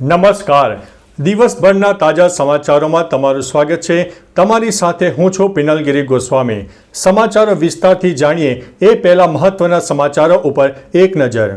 નમસ્કાર. દિવસભરના તાજા સમાચારોમાં તમારું સ્વાગત છે. તમારી સાથે હું છું પિનલગીરી ગોસ્વામી. સમાચારો વિસ્તારથી જાણીએ એ પહેલા મહત્વના સમાચારો ઉપર એક નજર.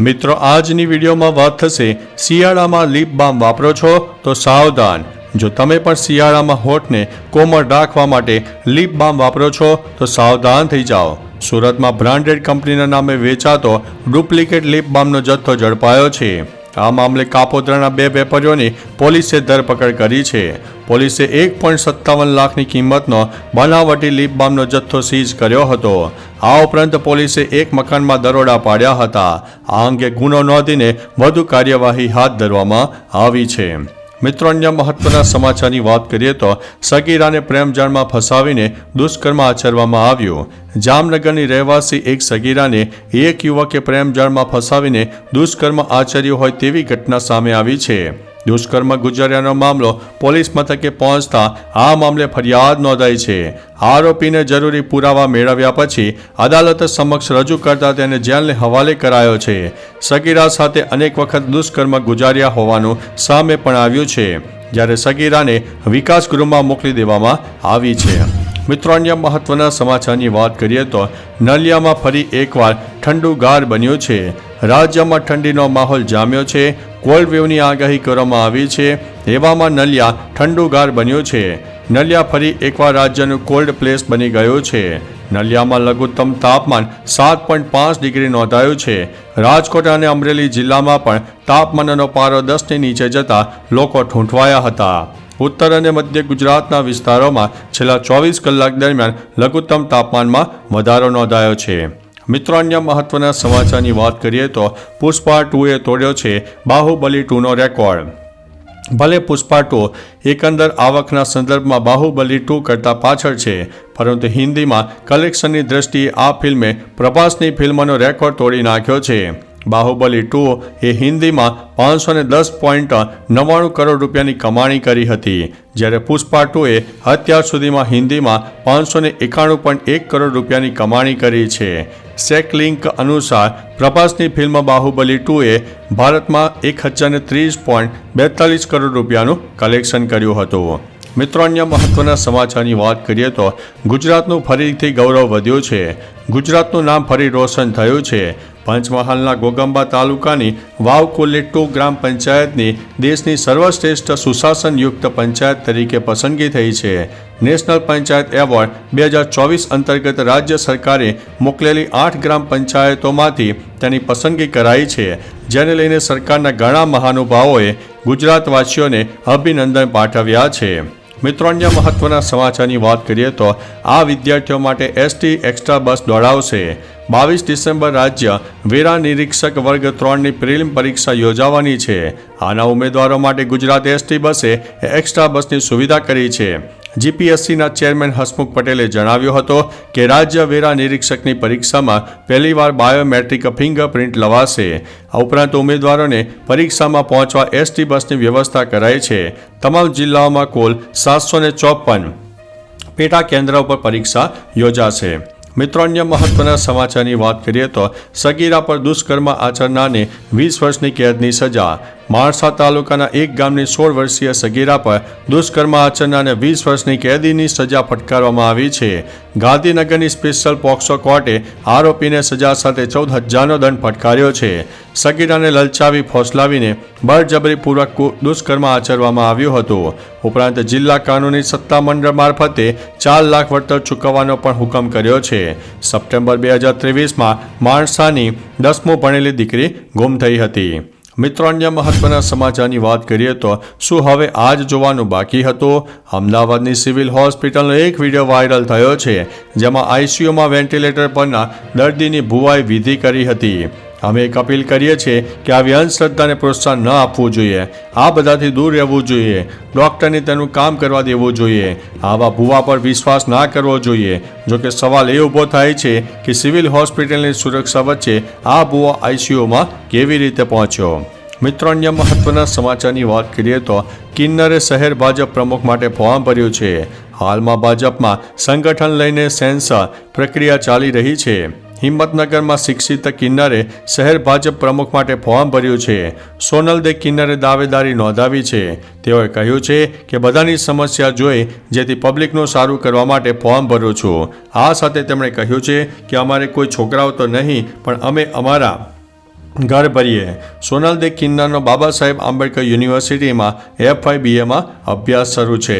મિત્રો, આજની વિડીયોમાં વાત થશે શિયાળામાં લીપ બામ વાપરો છો તો સાવધાન. જો તમે પણ શિયાળામાં હોઠને કોમળ રાખવા માટે લીપ બામ વાપરો છો તો સાવધાન થઈ જાઓ. સુરતમાં બ્રાન્ડેડ કંપનીના નામે વેચાતો ડુપ્લિકેટ લીપ બામનો જથ્થો ઝડપાયો છે. આ મામલે કાપોદ્રાના બે વેપારીઓની પોલીસે ધરપકડ કરી છે. પોલીસે એક પોઈન્ટ સત્તાવન લાખની કિંમતનો બનાવટી લીપ બામનો જથ્થો સીઝ કર્યો હતો. આ ઉપરાંત પોલીસે એક મકાનમાં દરોડા પાડ્યા હતા. આ અંગે ગુનો નોંધીને વધુ કાર્યવાહી હાથ ધરવામાં આવી છે. મિત્રો, અન્ય મહત્વના સમાચારની વાત કરીએ તો સગીરાને પ્રેમજાળમાં ફસાવીને દુષ્કર્મ આચરવામાં આવ્યું. જામનગરની રહેવાસી એક સગીરાને એક યુવકે પ્રેમજાળમાં ફસાવીને દુષ્કર્મ આચર્યું હોય તેવી ઘટના સામે આવી છે. દુષ્કર્મ ગુજર્યાનો મામલો પોલીસ મથકે પહોંચતા આ મામલે ફરિયાદ નોંધાઈ છે. આરોપીને જરૂરી પુરાવા મેળવ્યા પછી અદાલત સમક્ષ રજૂ કરતા તેને જેલને હવાલે કરાયો છે. સગીરા સાથે અનેક વખત દુષ્કર્મ ગુજાર્યા હોવાનું સામે પણ આવ્યું છે. જ્યારે સગીરાને વિકાસ ગૃહમાં મોકલી દેવામાં આવી છે. મિત્રો, અન્ય મહત્વના સમાચારની વાત કરીએ તો નલિયામાં ફરી એકવાર ઠંડુ ગાર બન્યું છે. રાજ્યમાં ઠંડીનો માહોલ જામ્યો છે. કોલ્ડ વેવની આગાહી કરવામાં આવી છે. એવામાં નલિયા ઠંડુગાર બન્યું છે. નલિયા ફરી એકવાર રાજ્યનું કોલ્ડ પ્લેસ બની ગયું છે. નલિયામાં લઘુત્તમ તાપમાન સાત પોઈન્ટ પાંચ ડિગ્રી નોંધાયું છે. રાજકોટ અને અમરેલી જિલ્લામાં પણ તાપમાનનો પારો દસની નીચે જતા લોકો ઠૂંઠવાયા હતા. ઉત્તર અને મધ્ય ગુજરાતના વિસ્તારોમાં છેલ્લા ચોવીસ કલાક દરમિયાન લઘુત્તમ તાપમાનમાં વધારો નોંધાયો છે. મિત્રો અન્ય મહત્વના સમાચારની વાત કરીએ તો પુષ્પા ટુએ તોડ્યો છે બાહુબલી ટુનો રેકોર્ડ. ભલે પુષ્પા ટુ એકંદર આવકના સંદર્ભમાં બાહુબલી ટુ કરતાં પાછળ છે, પરંતુ હિન્દીમાં કલેક્શનની દ્રષ્ટિએ આ ફિલ્મે પ્રભાસની ફિલ્મનો રેકોર્ડ તોડી નાખ્યો છે. બાહુબલી ટુ એ હિન્દીમાં પાંચસો ને દસ પોઈન્ટ નવ્વાણું કરોડ રૂપિયાની કમાણી કરી હતી, જ્યારે પુષ્પા ટુએ અત્યાર સુધીમાં હિન્દીમાં પાંચસો ને એકાણું પોઈન્ટ એક કરોડ રૂપિયાની કમાણી કરી છે. સેકલિંક અનુસાર પ્રભાસની ફિલ્મ બાહુબલી ટુએ ભારતમાં એક હજારને ત્રીસ પોઈન્ટ બેતાલીસ કરોડ રૂપિયાનું કલેક્શન કર્યું હતું. મિત્રો, અન્ય મહત્વના સમાચારની વાત કરીએ તો ગુજરાતનું ફરીથી ગૌરવ વધ્યું છે. ગુજરાતનું નામ ફરી રોશન થયું છે. પંચમહાલના ગોગંબા તાલુકાની વાવકોલેટો ગ્રામ પંચાયતની દેશની સર્વશ્રેષ્ઠ સુશાસનયુક્ત પંચાયત તરીકે પસંદગી થઈ છે. નેશનલ પંચાયત એવોર્ડ બે હજાર ચોવીસ અંતર્ગત રાજ્ય સરકારે મોકલેલી આઠ ગ્રામ પંચાયતોમાંથી તેની પસંદગી કરાઈ છે. જેને લઈને સરકારના ઘણા મહાનુભાવોએ ગુજરાતવાસીઓને અભિનંદન પાઠવ્યા છે. મિત્રો, અન્ય મહત્વના સમાચારની વાત કરીએ તો આ વિદ્યાર્થીઓ માટે એસટી એક્સ્ટ્રા બસ દોડાવશે. બાવીસ ડિસેમ્બર રાજ્ય વેરા નિરીક્ષક વર્ગ ત્રણની પ્રિલિમ પરીક્ષા યોજાવાની છે. આના ઉમેદવારો માટે ગુજરાત એસટી બસે એક્સ્ટ્રા બસની સુવિધા કરી છે. જીપીએસસીના ચેરમેન હસમુખ પટેલે જણાવ્યું હતું કે રાજ્ય વેરા નિરીક્ષકની પરીક્ષામાં પહેલીવાર બાયોમેટ્રિક ફિંગરપ્રિન્ટ લવાશે. આ ઉપરાંત ઉમેદવારોને પરીક્ષામાં પહોંચવા એસટી બસની વ્યવસ્થા કરાઈ છે. તમામ જિલ્લાઓમાં કુલ સાતસો ચોપન પેટા કેન્દ્ર ઉપર પરીક્ષા યોજાશે. મિત્રો, અન્ય મહત્વના સમાચારની વાત કરીએ તો સગીરા પર દુષ્કર્મ આચરનારને વીસ વર્ષની કેદની સજા. માણસા તાલુકાના એક ગામની સોળ વર્ષીય સગીરા પર દુષ્કર્મ આચરનારને વીસ વર્ષની કેદીની સજા ફટકારવામાં આવી છે. ગાંધીનગરની સ્પેશિયલ પોક્સો કોર્ટે આરોપીને સજા સાથે ચૌદ હજારનો દંડ ફટકાર્યો છે. સગીરાને લલચાવી ફોસલાવીને બળજબરીપૂર્વક દુષ્કર્મ આચરવામાં આવ્યું હતું. ઉપરાંત જિલ્લા કાનૂની સત્તામંડળ મારફતે ચાર લાખ વળતર ચૂકવવાનો પણ હુકમ કર્યો છે. સપ્ટેમ્બર બે હજાર ત્રેવીસમાં માણસાની દસમું ભણેલી દીકરી ગુમ થઈ હતી. મિત્રો અન્ય મહત્વના સમાચારની વાત કરીએ તો શું હવે આજ જોવાનું બાકી હતું? અમદાવાદની સિવિલ હોસ્પિટલનો એક વીડિયો વાયરલ થયો છે, જેમાં આઈસીયુમાં વેન્ટિલેટર પરના દર્દીની ભુવાઈ વિધિ કરી હતી. અમે એક અપીલ કરીએ છીએ કે આવી અંધશ્રદ્ધાને પ્રોત્સાહન ન આપવું જોઈએ. આ બધાથી દૂર રહેવું જોઈએ. ડૉક્ટરને તેનું કામ કરવા દેવું જોઈએ. આવા ભૂવા પર વિશ્વાસ ના કરવો જોઈએ. જો કે સવાલ એ ઊભો થાય છે કે સિવિલ હોસ્પિટલની સુરક્ષા વચ્ચે આ ભૂવા આઈસીયુમાં કેવી રીતે પહોંચ્યો? મિત્રો, અન્ય મહત્વના સમાચારની વાત કરીએ તો કિન્નરે શહેર ભાજપ પ્રમુખ માટે ફોર્મ ભર્યું છે. હાલમાં ભાજપમાં સંગઠન લઈને સેન્સર પ્રક્રિયા ચાલી રહી છે. હિંમતનગરમાં શિક્ષિત કિન્નરે શહેર ભાજપ પ્રમુખ માટે ફોર્મ ભર્યું છે. સોનલ દે કિન્નરે દાવેદારી નોંધાવી છે. તેઓએ કહ્યું છે કે બધાની સમસ્યા જોઈ જેથી પબ્લિકનું સારું કરવા માટે ફોર્મ ભરું છું. આ સાથે તેમણે કહ્યું છે કે અમારે કોઈ છોકરાઓ તો નહીં, પણ અમે અમારા ઘર ભરીએ. સોનલ દે કિન્નરનો બાબા સાહેબ આંબેડકર યુનિવર્સિટીમાં એફઆઈબીએમાં અભ્યાસ શરૂ છે.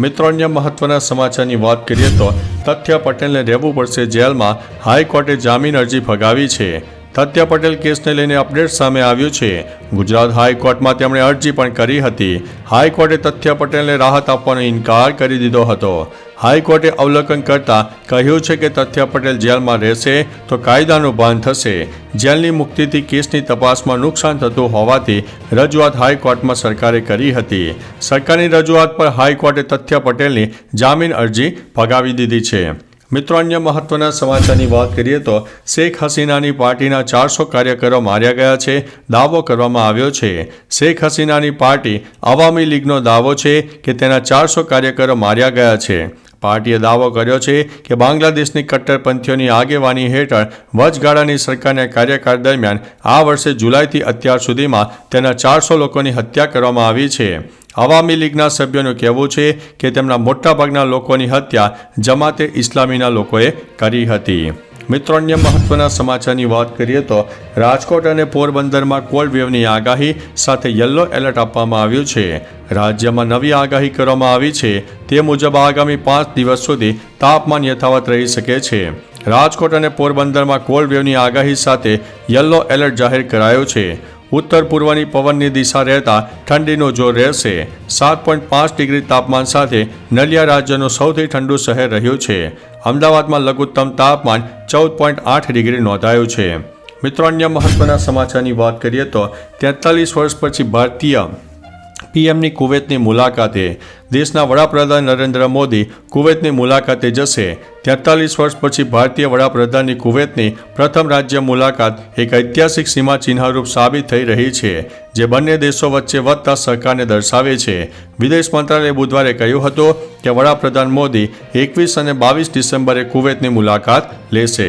મિત્રો, અન્ય મહત્વના સમાચારની વાત કરીએ તો તથ્ય પટેલને રહેવું પડશે જેલમાં. હાઈકોર્ટે જામીન અરજી ફગાવી છે. તથ્ય પટેલ કેસને લઈને અપડેટ સામે આવ્યું છે. ગુજરાત હાઈકોર્ટમાં તેમણે અરજી પણ કરી હતી. હાઈકોર્ટે તથ્ય પટેલને રાહત આપવાનો ઇનકાર કરી દીધો હતો. હાઈકોર્ટે અવલોકન કરતા કહ્યું છે કે તથ્ય પટેલ જેલમાં રહેશે તો કાયદાનું ભાન થશે. જેલની મુક્તિથી કેસની તપાસમાં નુકસાન થતું હોવાથી રજૂઆત હાઈકોર્ટમાં સરકારે કરી હતી. સરકારની રજૂઆત પર હાઈકોર્ટે તથ્ય પટેલની જામીન અરજી ફગાવી દીધી છે. મિત્રો, અન્ય મહત્વના સમાચારની વાત કરીએ તો શેખ હસીનાની પાર્ટીના ચારસો કાર્યકરો માર્યા ગયા છે. દાવો કરવામાં આવ્યો છે. શેખ હસીનાની પાર્ટી આવામી લીગનો દાવો છે કે તેના ચારસો કાર્યકરો માર્યા ગયા છે. પાર્ટીએ દાવો કર્યો છે કે બાંગ્લાદેશની કટ્ટરપંથીઓની આગેવાની હેઠળ વચગાળાની સરકારના કાર્યકાળ દરમિયાન આ વર્ષે જુલાઈથી અત્યાર સુધીમાં તેના ચારસો લોકોની હત્યા કરવામાં આવી છે. આવામી લીગના સભ્યોનું કહેવું છે કે તેમના મોટાભાગના લોકોની હત્યા જમાતે ઇસ્લામીના લોકોએ કરી હતી. મિત્રો, અન્ય મહત્વના સમાચારની વાત કરીએ તો રાજકોટ અને પોરબંદરમાં કોલ્ડ વેવની આગાહી સાથે યલો એલર્ટ આપવામાં આવ્યું છે. રાજ્યમાં નવી આગાહી કરવામાં આવી છે. તે મુજબ આગામી પાંચ દિવસ સુધી તાપમાન યથાવત રહી શકે છે. રાજકોટ અને પોરબંદરમાં કોલ્ડ વેવની આગાહી સાથે યલો એલર્ટ જાહેર કરાયો છે. ઉત્તર પૂર્વની પવનની દિશા રહેતા ઠંડીનો જોર રહેશે. સાત પોઈન્ટ પાંચ ડિગ્રી તાપમાન સાથે નલિયા રાજ્યનું સૌથી ઠંડુ શહેર રહ્યું છે. અમદાવાદમાં લઘુત્તમ તાપમાન ચૌદ પોઈન્ટ આઠ ડિગ્રી નોંધાયું છે. મિત્રો, અન્ય મહત્વના સમાચારની વાત કરીએ તો તેતાલીસ વર્ષ પછી ભારતીય પીએમની કુવૈતની મુલાકાતે. દેશના વડાપ્રધાન નરેન્દ્ર મોદી કુવૈતની મુલાકાતે જશે. તેતાલીસ વર્ષ પછી ભારતીય વડાપ્રધાનની કુવૈતની પ્રથમ રાજ્ય મુલાકાત એક ઐતિહાસિક સીમા ચિહ્નરૂપ સાબિત થઈ રહી છે, જે બંને દેશો વચ્ચે વધતા સહકારને દર્શાવે છે. વિદેશ મંત્રાલયે બુધવારે કહ્યું હતું કે વડાપ્રધાન મોદી એકવીસ અને બાવીસ ડિસેમ્બરે કુવૈતની મુલાકાત લેશે.